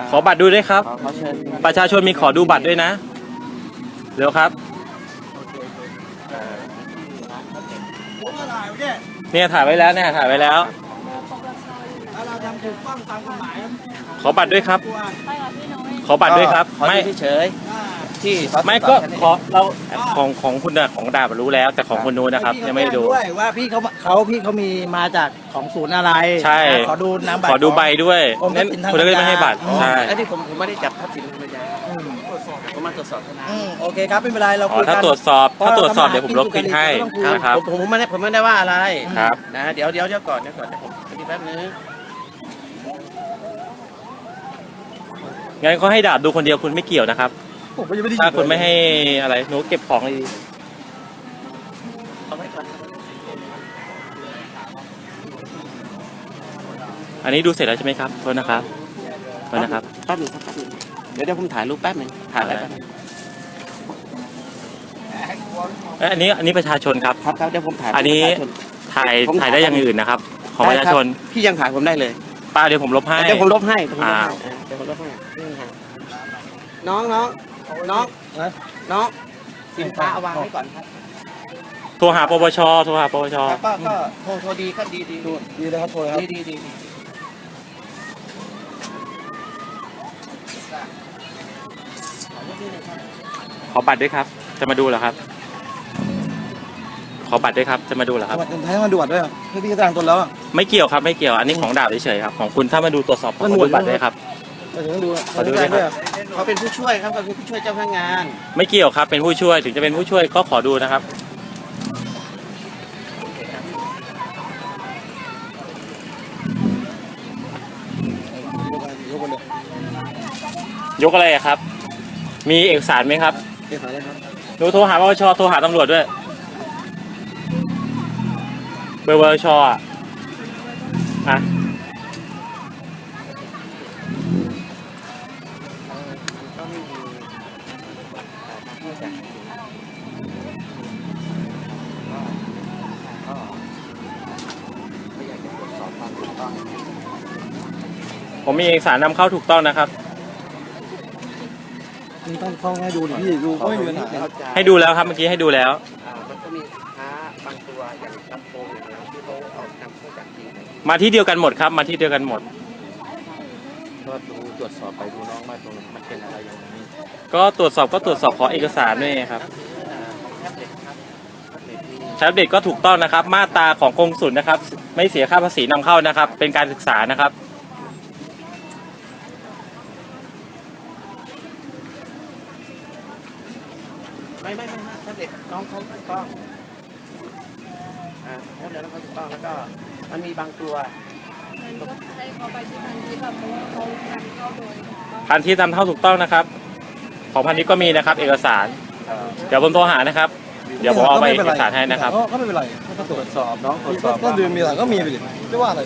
าขอบัตรดูด้วยครับขอขอเชิญประชาชนมีขอดูบัตรด้วยนะ เร็วครับผมก็ถ่ายไว้เนี่ยเนี่ยถ่ายไว้แล้วเนี่ยถ่ายไว้แล้วถ้าเราทำถูกต้องตามกฎหมายขอบัตรด้วยครับตัวขอบัตรด้วยครับ ขอไม่ดูเฉยอ่าๆ ที่สสไม่ก็แค่นี้ขอเราของของคุณน่ะของดาบรู้แล้ว แต่ของคนนู้นนะครับพี่ยังไม่ได้ดูแจ้ด้วยว่าพี่เขาเขาพี่เขามีมาจากของศูนย์อะไรใช่ขอดูน้ำบัตร ขอดูใบด้วยกรมทรังั้พนย์สินทางคุณก็ไม่ให้บัตรปัญญา ใช่ไอ้ที่ผมผมไม่ได้จับทรัพย์สินภรรยาอืมผมมาตรวจสอบเท่านั้นอืมโอเคครับไม่เป็นไรเราอ๋คุอยถ้ากันตรวจสอบเพราะถ้าตรวจสอบเราเดี๋ยวผมลบคลิปให้ก็ต้องคุยนะครับผมผมไม่ได้ผมไม่ได้ว่าอะไรครับ นะเดี๋ยวเดี๋ยวเดี๋ยวก่อนเดี๋ยวก่อนเดี๋ยวผมอธิบแป๊บนึงงั้นก็ให้ดาบดูคนเดียวคุณไม่เกี่ยวนะครับ ผมก็ยังไม่ได้ถ้าคุณไม่ให้อะไรหนูเก็บของดีเอาไว้ก่อนอันนี้ดูเสร็จแล้วใช่ไหมครับโทษนะครับโทษนะครับ แป๊บนึงครับแป๊บนึงเดี๋ยวเดี๋ยวผมถ่ายรูปแป๊บนึงถ่ายไว้แป๊บนึงเอ้ยอันนี้อันนี้ประชาชนครับ ครับครับเดี๋ยวผมถ่ายอันนี้ ประชาช ถ่ายผมถ่ายได้อย่างอื่นนะครับ ของประชาชนได้ครับพี่ยังถ่ายผมได้เลยป้าเดี๋ยวผมลบให้ เดี๋ยวผมลบให้เดี๋ยวผมลบอ่าให้อ่า เดี๋ยวผมลบให้นี่ฮะน้องน้อง น้องน้องสินค้าเอาวางไว้ก่อนครับโทรหาปปชโทรหาปปชครับก็ก็โทรโทรดีครับดีดีดีดีเลยครับโทรเลยครับดีดีดีดีขอบัตรด้วยครับ จะมาดูเหรอครับ ขอบัตรด้วยครับ จะมาดูเหรอครับให้มันดูบัตรด้วยครับเพื่อพี่ก็แสดงตนแล้วอะไม่เกี่ยวครับ ไม่เกี่ยว อันนี้ของดาบเฉยๆครับ ของคุณถ้ามาดูตรวจสอบขอมันหมดูดบัตรด้วยครับเราถึงต้องดูขอดูด้วยครับ เขาเป็นผู้ช่วยครับเขาเป็นผู้ช่วยเจ้าพนักงาน ไม่เกี่ยวครับ เป็นผู้ช่วย ถึงจะเป็นผู้ช่วยก็ขอดูนะครับ ยกไปเลยยกอะไรอะครับ มีเอกสารไหมครับเอกสารอะไรครับหนูโทรหาปปชโทรหาตำรวจด้วย เบอร์ปปชอะอะ ผู้จ่ายก็ก็อยากจะตรวจสอบความถูกต้องผมมีเอกสารนำเข้าถูกต้องนะครับ นี่ต้องต้องให้ดูดิพี่ดูก็ไม่มีปัญหาครับให้ดูแล้วครับเมื่อกี้ให้ดูแล้วอ่ามันก็มีสินค้าบางตัวอย่างลำโพงอย่างเงี้ยที่เขาเอานำเข้าจากจีนเนี่ยมาที่เดียวกันหมดครับ มาที่เดียวกันหมด ก็ดูตรวจสอบไปดูน้องว่าตรงมันเป็นอะไรอย่างนี้ก็ตรวจสอบก็ตรวจสอบขอเอกสารด้วยครับอ่าของแท็บเล็ตครับแท็บเล็ตที่ แท็บเล็ตก็ถูกต้องนะครับ มาตราของกงสุลนะครับ ไม่เสียค่าภาษีนำเข้านะครับ เป็นการศึกษานะครับ ไม่ไม่ไม่ไม่แท็บเล็ตน้องเขาถูกต้องอ่าแท็บเล็ตน้องเขาถูกต้องแล้วก็มันมีบางตัว ก็ให้เขาไปที่พันทิปแบบเพราะว่าเขาทำเข้าโดยถูกต้องพันที่นำเข้าถูกต้องนะครับ ของพันนี้ก็มีนะครับ เอกสารเอ่อเดี๋ยวผมโทรหานะครับ เดี๋ยวผมเอาไปเอกสารให้นะครับ ก็ไม่เป็นไรก็ตรวจสอบน้องตรวจสอบก็ดูมีอะไรก็มีไปดิไม่ว่าอะไร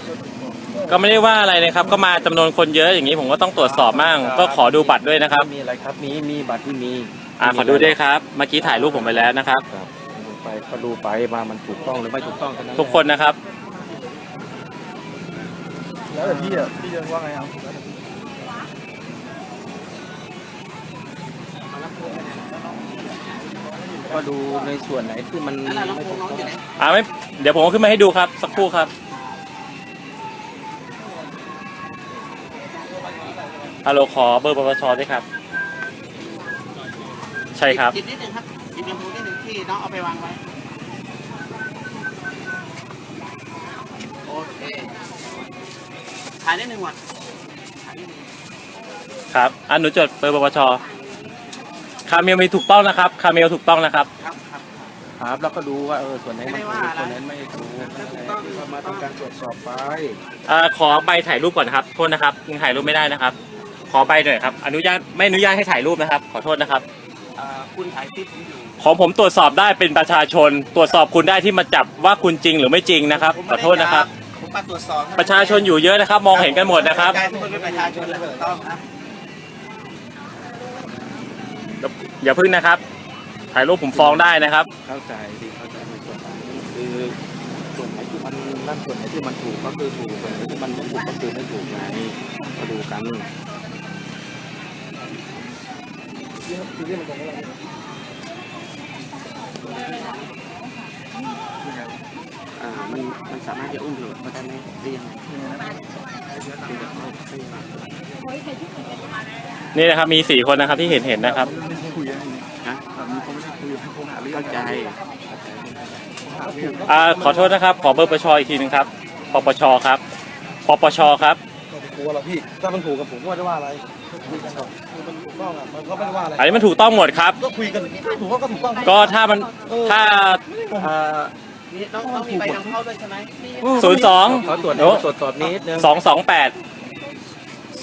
ก็ไม่ได้ว่าอะไรนะครับ ก็มาจำนวนคนเยอะอย่างนี้ผมก็ต้องตรวจสอบมั่งก็ขอดูบัตรด้วยนะครับ มีอะไรครับ มีมีบัตรที่มี อ่าขอดูด้วยครับ เมื่อกี้ถ่ายรูปผมไปแล้วนะครับครับดูไปก็ดูไปว่ามันถูกต้องหรือไม่ถูกต้องเท่านั้นทุกคนนะครับ แล้วแต่พี่อะพี่จะว่าไงเอาก็ดูในส่วนไหนที่มันไม่ถูกต้องอ่าไม่เดี๋ยวผมเอาขึ้นมาให้ดูครับ สักครู่ครับฮัลโหลขอเบอร์ปปชด้วยครับ ใช่ครับจิบนิดนึงครับจิบลำโพงนิดนึงที่น้องเอาไปวางไว้ โอเค ถ่ายนิดนึงหมดถ่ายนิดนึงครับ อันหนูจดเบอร์ปปชคาเมลมีถูกต้องนะครับ คาเมลถูกต้องนะครับ ครับครับ ครับแล้วก็ดูว่าเออส่วนไหนไม่มันได้ถูว่ากอะไรส่วนไหนไม่ถูกถ้าถูกต้องที่ว่ามาทำการตรวจสอบไปอ่าขอใบถ่ายรูปก่อนนะครับ โทษนะครับยังถ่ายรูปไม่ได้นะครับ ขอใบหน่อยครับ อนุญาตไม่อนุญาตให้ถ่ายรูปนะครับ ขอโทษนะครับเอ่อคุณถ่ายคลิปผมอยู่ของผมตรวจสอบได้เป็นประชาชน ตรวจสอบคุณได้ที่มาจับว่าคุณจริงหรือไม่จริงนะครับผมขไม่อได้โทษนะครับ ผ มมาตรวจสอบประชาชนอยู่เยอะนะครับ มองเห็นกันหมดนะครับกายทุกคนเป็นประชาชนแล้วถูกต้องครับอย่าพึ่งนะครับ ถ่ายรูปผมฟ้องได้นะครับ เข้าใจดีเข้าใจในส่วนนี้คือส่วนไหนที่มันนั่นส่วนไหนที่มันถูกก็คือถูกส่วนไหนที่มันไม่ถูกก็คือไม่ถูกไงมาดูกัน อ่ามันมันสามารถจะอุ้มอยู่เพราะฉะนั้นเรียงนี่นะครับมีสี่คนนะครับที่เห็นเห็นนะครับนะเข้าใจอ่าขอโทษนะครับ ขอเบอร์ปชอีกทีนึงครับปปชครับปปชครับ กลัวหรอพี่ ถ้ามันถูกกับผมก็ไม่ได้ว่าอะไรคุยกันก่อนคือมันถูกต้องอะมันก็ไม่ได้ว่าอะไร อันนี้มันถูกต้องหมดครับ ก็คุยกันถูกก็ถูกต้องก็ถ้ามันถ้าอ่านี่น้องน้องมีใบนำเข้าด้วยใช่ไหมศูนย์สองขอตรวจตรวจสอบนิดนึงสองสองแปด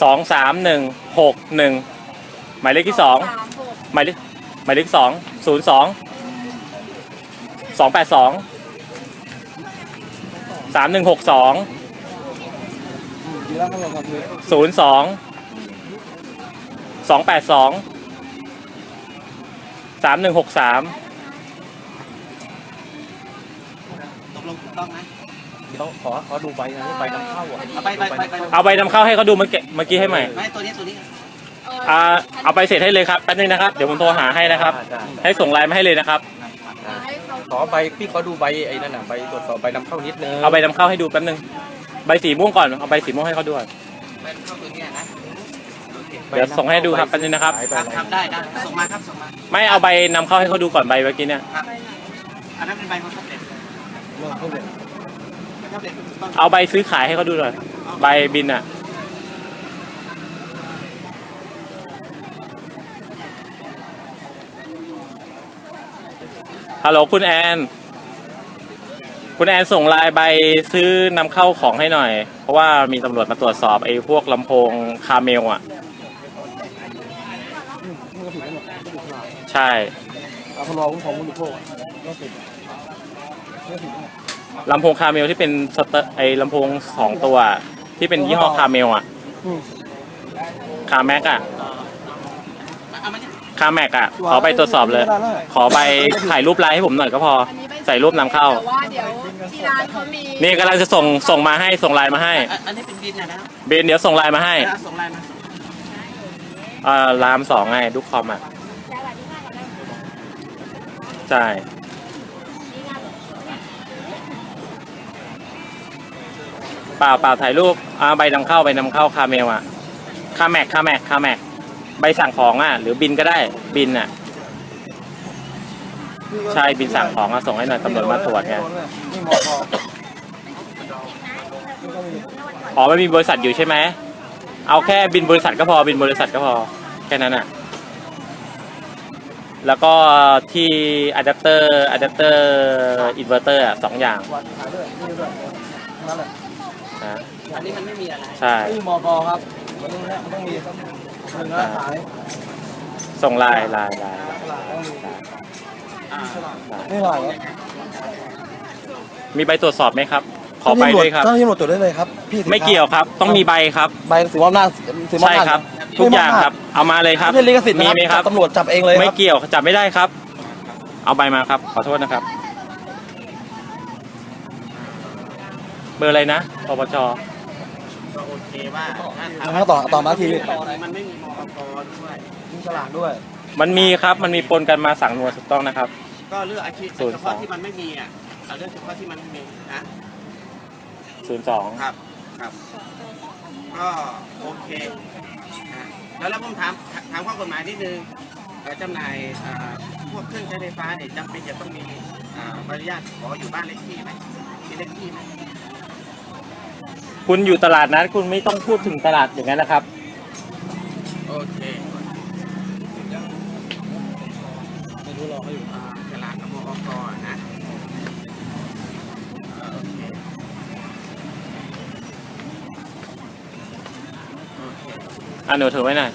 สองสามหนึ่งหกหนึ่งหมายเลขที่สองสามหกหมายเลขหมายเลขสองศูนย์สองสองแปดสองสามหนึ่งหกสองดี แล้วครับเราครับศูนย์สองสองแปดสองสามหนึ่งหกสามตกลงถูกต้องไหมเดี๋ยวขอขอดูใบนะใบนำเข้าอะเอาไปไปไปไปเอาใบนำเข้าให้เขาดูเมื่อกี้เมื่อกี้ให้ใหม่ไม่ตัวนี้ตัวนี้อ่าเอาไปเสร็จให้เลยครับแป๊บนึงนะครับเดี๋ยวผมโทรหาให้นะครับ ได้ให้ส่งไลน์มาให้เลยนะครับให้เขาขอใบพี่ขอดูใบไอ้นั่นน่ะใบตรวจสอบใบนำเข้านิดนึงเอาใบนำเข้าให้ดูแป๊บนึง ใบสีม่วงก่อนเอาใบสีม่วงให้เขาดูก่อนใบนำเข้าตัวเนี้ยนะโอเคเดี๋ยวส่งให้ดูครับแป๊บนึงนะครับ ครับครับได้ได้ส่งมาครับส่งมาไม่เอาใบนำเข้าให้เขาดูก่อนใบเมื่อกี้เนี่ยครับอันนั้นเป็นใบของทับเด็ดใบทับเด็ดถูกต้องเอาใบซื้อขายให้เขาดูหน่อยใบบินอะ ฮัลโหลคุณแอน คุณแอนส่งไลน์ใบซื้อนำเข้าของให้หน่อย เพราะว่ามีตำรวจมาตรวจสอบไอ้พวกลำโพงคาเมลอะใช่ เอาคนรอคุ้มครองผู้บริโภคก็สิก็สิลำโพงคาเมลที่เป็นสเตอร์ไอ้ลำโพงสองตัวที่เป็นยี่ห้อคาเมลอะ อืมคาแม็กอะ คาแม็กอะ ขอไปตรวจสอบเลย ขอไปถ่ายรูปไลน์ให้ผมหน่อยก็พอ อันนี้ ใส่รูปนำเข้า แต่ว่าเดี๋ยวที่ร้านเขามีนี่กำลังจะส่งส่งมาให้ส่งไลน์มาให้อะอันนี้เป็นบินนะนะเบนเดี๋ยวส่งไลน์มาให้แล้วส่งไลน์มาส่งอ่ารามสองไงดูคอมอะใช่เปล่าเปล่าถ่ายรูปอ่าใบนำเข้าใบนำเข้าคาเมลอะคาแม็กคาแม็กคาแม็กใบสั่งของอะ หรือบินก็ได้บินอะ ใช่บินสั่งของอะส่งให้หน่อยตำรวจมาตรวจไงนี่หมอพออ๋อไม่มีบริษัทอยู่ใช่ไหมเอาแค่บินบริษัทก็พอบินบริษัทก็พอแค่นั้นอะแล้วก็ที่อะแดปเตอร์อะแดปเตอร์อินเวอร์เตอร์อะสองอย่างวันขายด้วยนี่ด้วยนั่นแหละนะอันนี้มันไม่มีอะไรใช่ไม่มีมอพอครับมันต้องมันต้องมีครับหนึ่งนะขายส่งไลน์ไลน์ไลน์ตลาด ต้องมีอ่านี่เท่าไหร่ครับมีใบตรวจสอบไหมครับ ขอใบด้วยครับ เจ้าหน้าที่ตำรวจตรวจได้เลยครับพี่สินค้าไม่เกี่ยวครับ ต้องมีใบครับ ใบสืบมอบหน้าสืบมอบใช่หน้าครับ ทุกอย่างครับ เอามาเลยครับไม่ใช่ลิขสิทธิ์มีนะครับไหมครับ ตำรวจจับเองเลยคไม่รับเกี่ยวจับไม่ได้ครับ เอาใบมาครับ ขอโทษนะครับ เบอร์อะไรนะปปชก็โอเคว่าถ้านะครัต่อต่อมาทีต่อไปมันไม่มีมอกด้วยมีฉลากด้วย มันมีครับ มันมีปนกันมาสั่งนวลถูกต้องนะครับ ก็เลือกอาชีพศูนย์เฉสอพาะง ที่มันไม่มีอะเอาเลือกเฉพาะที่มันไม่มีนะศูนย์สองครับครับก็โอเคนะแล้วแล้วผมถามถามข้อกฎหมายนิดนึงเอ่อจำหน่ายอ่าพวกเครื่องใช้ไฟฟ้าเนี่ยจำเป็นจะต้องมีอ่าใบอนุญาตขออยู่บ้านเลขที่ไหมมีเลขที่ไหม คุณอยู่ตลาดนั้นคุณไม่ต้องพูดถึงตลาดอย่างนั้นนะครับ โอเค ไม่รู้รอเขาอยู่ อ่าฉลากกับมอกนะอ่าโอเคโอเค อะหนูถือไว้หน่อย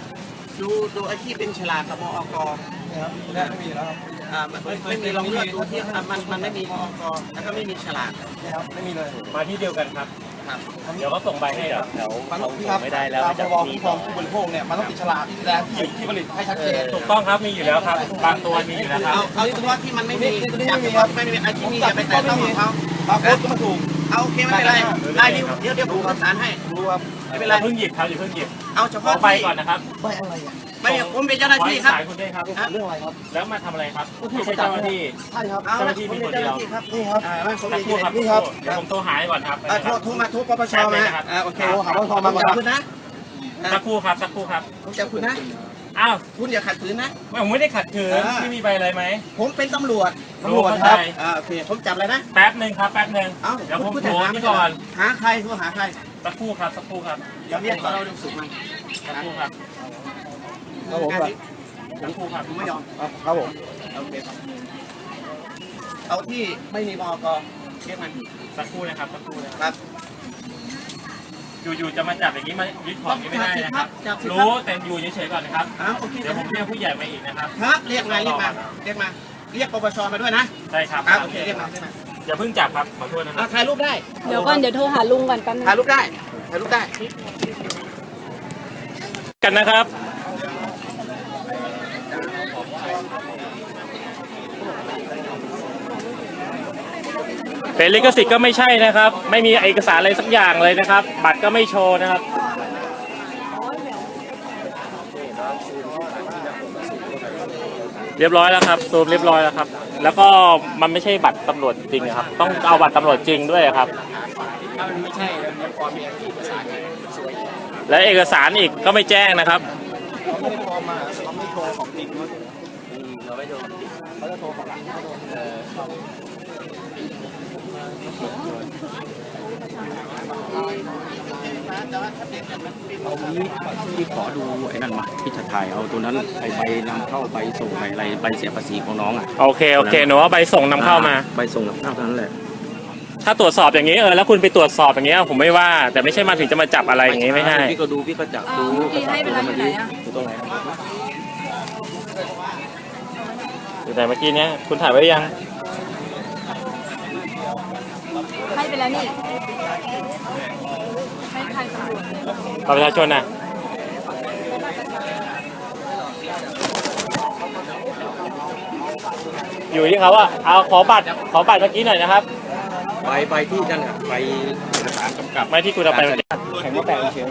ดูดูไอ้ที่เป็นฉลากกับมอกนะครับแรกไม่มีแล้วครับอ่ามันไม่ไม่มีลองเลือกดูที่อะมันมันไม่มีมอกแล้วก็ไม่มีฉลากนี่ครับไม่มีเลยมาที่เดียวกันครับ ครับเดี๋ยวเขาส่งใบให้เดี๋ยวเดี๋ยวมันเขาพี่ส่ครับงไม่ได้แล้วตามพจะรบมีคุ้มครองผู้บริโภคเนี่ยมันต้องติดฉลากที่แสดงที่อยู่ที่ผลิตให้ชัดเจนถูกต้องครับมีอยู่แล้วครับ บางตัวมีอยู่แล้วครับเอาเอาเฉพาะที่มันไม่มีนี่ตัวนี้จากไม่มีเฉครัพาะบที่ไม่มีไอ้ที่มีอย่าไปแตะต้องของเขาบาร์โค้ดก็มาถูกเอาโอเคไม่เป็นไรได้ดิวเดี๋ยวเดี๋ยวผมประสานให้ รู้ครับ ไม่เป็นอไร ย่าเพิ่งหยิบครับอย่าเพิ่งหยิบเอาเฉขอพาะไปที่ก่อนนะครับไม่อะไรอะไม่ผมเป็นเจ้าหน้าที่ครับ ขอสายคุณด้วยครับเรื่องอะไรครับ แล้วมาทำอะไรครับไม่ใช่เจ้าหน้าที่ ใช่ครับ เอาเจ้าหละน้าที่ผมมีเป็นคนเจ้าเดีหยวน้าที่ครับนี่ครับ อ่าไม่ผมสัเป็กนครู่เจ้าหครับน้าที่นี่ครับ เดี๋ยวผมโทรหาให้ก่อนครับอ่าโทรโทรมาโทรปปชมาอ่าโอเคโทรหาปปชมาผมจับ คุณนะสักครู่ครับสักครู่ครับ ผมจับคุณนะ อ้าวคุณอย่าขัดขืนนะผมไม่ได้ขัดขืนอ่าที่มีใบอะไรไหม ผมเป็นตำรวจตำรวจครับ อ่าโอเคผมจับเลยนะ แป๊บหนึ่งครับแป๊บหนึ่งเอ้าเดี๋ยวผมคุณโทรจะหานี่ก่อน หาใครโทรหาใคร สักครู่ครับสักครู่ครับเดี๋ยวเรียกสเราเรื่องสุขมาสักครู่ครับครับผมงานนี้สักครู่ครับผมไม่ยอมอะครับผมโอเคครับเอาที่ไม่มีมอกเรียกมันสักครู่นะครับสักครู่นะครับครับอยู่ๆจะมาจับอย่างนี้มายึดของอย่างนี้ไม่ได้นะครับจับสิครับรู้แต่อยู่เฉยๆก่อนนะครับอ้าวโอเคเดี๋ยวผมเรียกผู้ใหญ่มาอีกนะครับครับเรียกมาเรียกมาเรียกมาเรียกปปชมาด้วยนะใช่ครับครับโอเคเรียกมาเรียกมา อย่าเพิ่งจับครับขอโทษนะคอะรับถ่ายรูปได้ เดี๋ยวก่อนเดี๋ยวโทรหาลุงก่อนแป๊บนึงถ่ายรูปได้ ถ่ายรูปได้ กันนะครับเป็นลิขสิทธิ์ก็ไม่ใช่นะครับ ไม่มีเอกสารอะไรสักอย่างเลยนะครับ บัตรก็ไม่โชว์นะครับ เรียบร้อยแล้วครับซูมเรียบร้อยแล้วครับ แล้วก็มันไม่ใช่บัตรตำรวจจริงครับ ต้องเอาบัตรตำรวจจริงด้วยครับและเอกสารอีกก็ไม่แจ้งนะครับเขาไม่ได้โทรมาเขาไม่โทรของจริงเขาไม่โทรเขาจะโทรของหลังเขาโทร เอานี้พี่ขอดูไอ้นั่นมาพี่จะถ่ายเอาตัวนั้นไอ้ใบนำเข้าใบส่งใบอะไรใบเสียภาษีของน้องอะโอเคโอเคหนูว่าใบส่งนำเข้ามา ใบส่งนำเข้าเท่านั้นแหละ ถ้าตรวจสอบอย่างนี้เออแล้วคุณไปตรวจสอบอย่างเงี้ยผมไม่ว่า แต่ไม่ใช่มาถึงจะมาจับอะไรอย่างงี้ไม่ใช่พี่ก็ดูพี่ก็จับอ้าวดูเมื่อกี้ให้ไปแล้วอยู่ไหนอะอยู่ตรงไหนอยู่ไหนเมื่อกี้เนี้ยคุณถ่ายไว้หรือยังให้ไปแล้วนี่ บัตรประชาชนน่ะอยู่ที่เขาอะเอาขอบัตรขอบัตรเมื่อกี้หน่อยนะครับใบใบที่นั่นอะใบเอกสารกำกับ ไม่ที่คุณเอาไปเมื่อกี้แข่งมาแปะเฉย